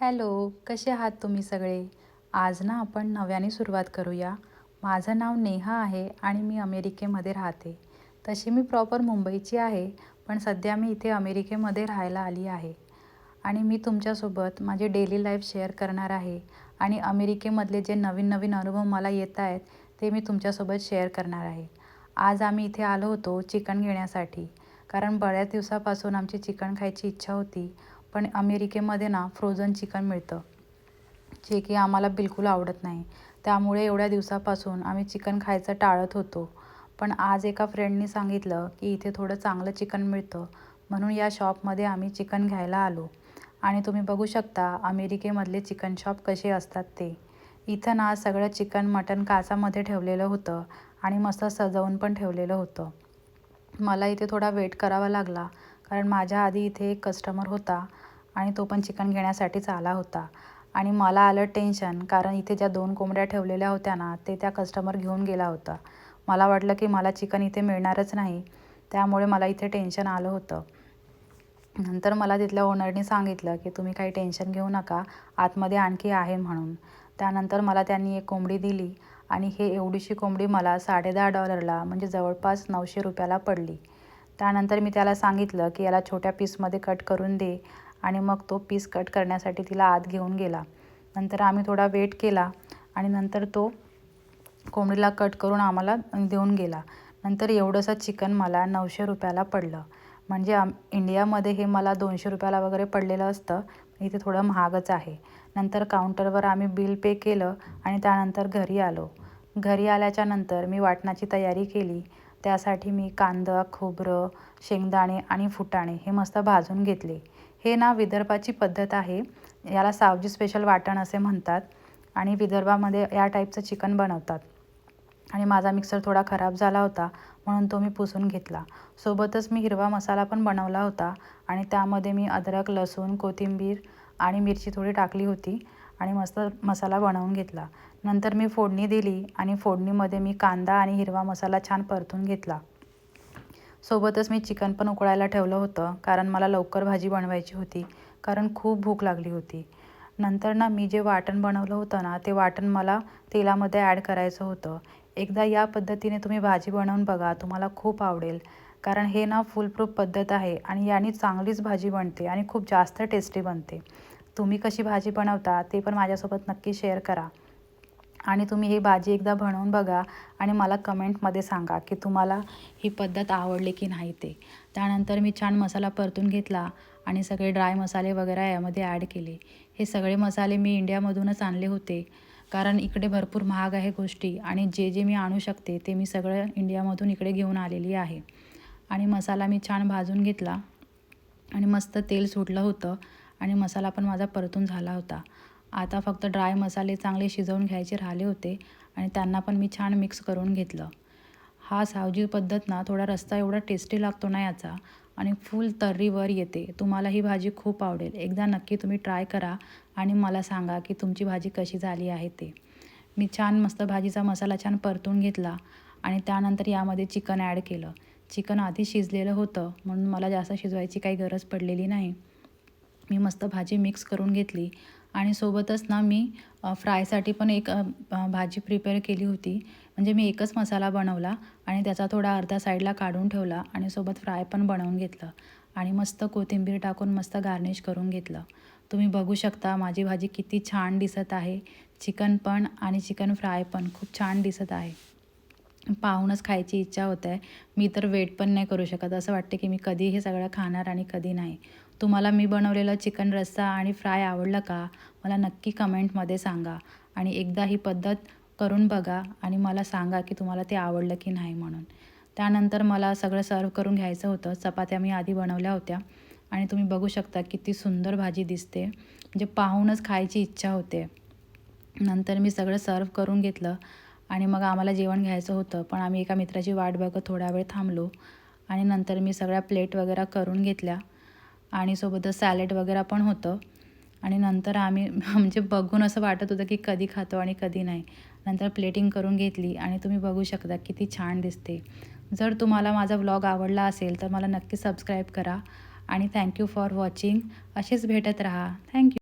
Hello कसे आहात तुम्ही सगळे? आज ना आपण नव्याने सुरुवात करूया. माझं नाव नेहा आहे आणि मी अमेरिकेमध्ये राहते. तशी मी प्रॉपर मुंबईची आहे पण सध्या मी इथे अमेरिकेमध्ये राहायला आली आहे. आणि मी तुमच्यासोबत माझे डेली लाईफ शेअर करणार आहे आणि अमेरिकेमधले जे नवीन नवीन अनुभव मला येत आहेत ते मी तुमच्यासोबत शेअर करणार आहे. आज आम्ही इथे आलो होतो चिकन घेण्यासाठी. कारण बऱ्याच दिवसापासून आमची चिकन खायची इच्छा होती. पण अमेरिकेमध्ये ना फ्रोझन चिकन मिळतं. जे की आम्हाला बिलकुल आवडत नाही. त्यामुळे एवढ्या दिवसापासून आम्ही चिकन खायचं टाळत होतो. पण आज एका फ्रेंडनी सांगितलं की इथे थोडं चांगलं चिकन मिळतं. म्हणून या शॉपमध्ये आम्ही चिकन घ्यायला आलो. आणि तुम्ही बघू शकता अमेरिकेमधले चिकन शॉप कसे असतात ते. इथं ना सगळं चिकन मटन काचामध्ये ठेवलेलं होतं आणि मस्त सजवून पण ठेवलेलं होतं. मला इथे थोडा वेट करावा लागला. कारण माझ्या आधी इथे एक कस्टमर होता. आणि तो पण चिकन घेण्यासाठीच आला होता. आणि मला आलं टेन्शन कारण इथे ज्या दोन कोंबड्या ठेवलेल्या होत्या ना ते त्या कस्टमर घेऊन गेला होता. मला वाटलं की मला चिकन इथे मिळणारच नाही त्यामुळे मला इथे टेन्शन आलं होतं. नंतर मला तिथल्या ओनरने सांगितलं की तुम्ही काही टेन्शन घेऊ नका आतमध्ये आणखी आहे म्हणून. त्यानंतर मला त्यांनी एक कोंबडी दिली आणि हे एवढीशी कोंबडी मला साडेदहा डॉलरला म्हणजे जवळपास नऊशे रुपयाला पडली. त्यानंतर मी त्याला सांगितलं की याला छोट्या पीसमध्ये कट करून दे आणि मग तो पीस कट करण्यासाठी तिला आत घेऊन गेला. नंतर आम्ही थोडा वेट केला आणि नंतर तो कोंबडीला कट करून आम्हाला देऊन गेला. नंतर एवढंसं चिकन मला नऊशे रुपयाला पडलं. म्हणजे आम इंडियामध्ये हे मला दोनशे रुपयाला वगैरे पडलेलं असतं. इथे थोडं महागच आहे. नंतर काउंटरवर आम्ही बिल पे केलं आणि त्यानंतर घरी आलो. घरी आल्याच्यानंतर मी वाटणाची तयारी केली. त्यासाठी मी कांदा खोबरं शेंगदाणे आणि फुटाणे हे मस्त भाजून घेतले. हे ना विदर्भाची पद्धत आहे. याला सावजी स्पेशल वाटण असे म्हणतात आणि विदर्भामध्ये या टाईपचं चिकन बनवतात. आणि माझा मिक्सर थोडा खराब झाला होता म्हणून तो मी पुसून घेतला. सोबतच मी हिरवा मसाला पण बनवला होता आणि त्यामध्ये मी अद्रक लसूण कोथिंबीर आणि मिरची थोडी टाकली होती आणि मस्त मसाला बनवून घेतला. नंतर मी फोडणी दिली आणि फोडणीमध्ये मी कांदा आणि हिरवा मसाला छान परतून घेतला. सोबतच मी चिकन पण उकळायला ठेवलं होतं कारण मला लवकर भाजी बनवायची होती कारण खूप भूक लागली होती. नंतर ना मी जे वाटण बनवलं होतं ना ते वाटण मला तेलामध्ये ॲड करायचं होतं. एकदा या पद्धतीने तुम्ही भाजी बनवून बघा तुम्हाला खूप आवडेल. कारण हे ना फुलप्रूफ पद्धत आहे आणि याने चांगलीच भाजी बनते आणि खूप जास्त टेस्टी बनते. तुम्ही कशी भाजी बनवता ते पण माझ्यासोबत नक्की शेअर करा. आणि तुम्ही ही भाजी एकदा बनवून बघा आणि मला कमेंटमध्ये सांगा की तुम्हाला ही पद्धत आवडली की नाही ते. त्यानंतर मी छान मसाला परतून घेतला आणि सगळे ड्राय मसाले वगैरे यामध्ये ॲड केले. हे सगळे मसाले मी इंडियामधूनच आणले होते. कारण इकडे भरपूर महाग आहे गोष्टी आणि जे जे मी आणू शकते ते मी सगळं इंडियामधून इकडे घेऊन आलेली आहे. आणि मसाला मी छान भाजून घेतला आणि मस्त तेल सुटलं होतं आणि मसाला पण माझा परतून झाला होता. आता फक्त ड्राय मसाले चांगले शिजवून घ्यायचे राहिले होते आणि त्यांना पण मी छान मिक्स करून घेतलं. हा सावजी पद्धत ना थोडा रस्ता एवढा टेस्टी लागतो ना याचा आणि फुल तर्रीवर येते. तुम्हाला ही भाजी खूप आवडेल. एकदा नक्की तुम्ही ट्राय करा आणि मला सांगा की तुमची भाजी कशी झाली आहे ते. मी छान मस्त भाजीचा मसाला छान परतून घेतला आणि त्यानंतर यामध्ये चिकन ॲड केलं. चिकन आधी शिजलेलं होतं म्हणून मला जास्त शिजवायची काही गरज पडलेली नाही. मी मस्त भाजी मिक्स करून घेतली आणि सोबतच ना मी फ्रायसाठी पण एक भाजी प्रिपेअर केली होती. म्हणजे मी एकच मसाला बनवला आणि त्याचा थोडा अर्धा साईडला काढून ठेवला आणि सोबत फ्राय पण बनवून घेतलं. आणि मस्त कोथिंबीर टाकून मस्त गार्निश करून घेतलं. तुम्ही बघू शकता माझी भाजी किती छान दिसत आहे. चिकन पण आणि चिकन फ्राय पण खूप छान दिसत आहे. पाहूनच खायची इच्छा होत आहे. मी तर वेट पण नाही करू शकत. असं वाटते की मी कधी हे सगळं खाणार आणि कधी नाही. तुम्हाला मी बनवलेलं चिकन रस्सा आणि फ्राय आवडलं का? मला नक्की कमेंटमध्ये सांगा. आणि एकदा ही पद्धत करून बघा आणि मला सांगा की तुम्हाला ते आवडलं की नाही म्हणून. त्यानंतर मला सगळं सर्व करून घ्यायचं होतं. चपात्या मी आधी बनवल्या होत्या. आणि तुम्ही बघू शकता किती सुंदर भाजी दिसते. म्हणजे पाहूनच खायची इच्छा होते. नंतर मी सगळं सर्व करून घेतलं. आणि मग आम्हाला जेवण घ्यायचं होतं. पण आम्ही एका मित्राची वाट बघत थोडा वेळ थांबलो. आणि नंतर मी सगळ्या प्लेट वगैरे करून घेतल्या. आणि सोबतच सॅलेड वगैरे पण होतं. आणि नंतर आम्ही म्हणजे बघून असं वाटत होतं की कधी खातो आणि कधी नाही. नंतर प्लेटिंग करून घेतली आणि तुम्ही बघू शकता किती छान दिसते. जर तुम्हाला माझा व्लॉग आवडला असेल तर मला नक्की सबस्क्राईब करा. आणि थँक्यू फॉर वॉचिंग. असेच भेटत राहा. थँक्यू.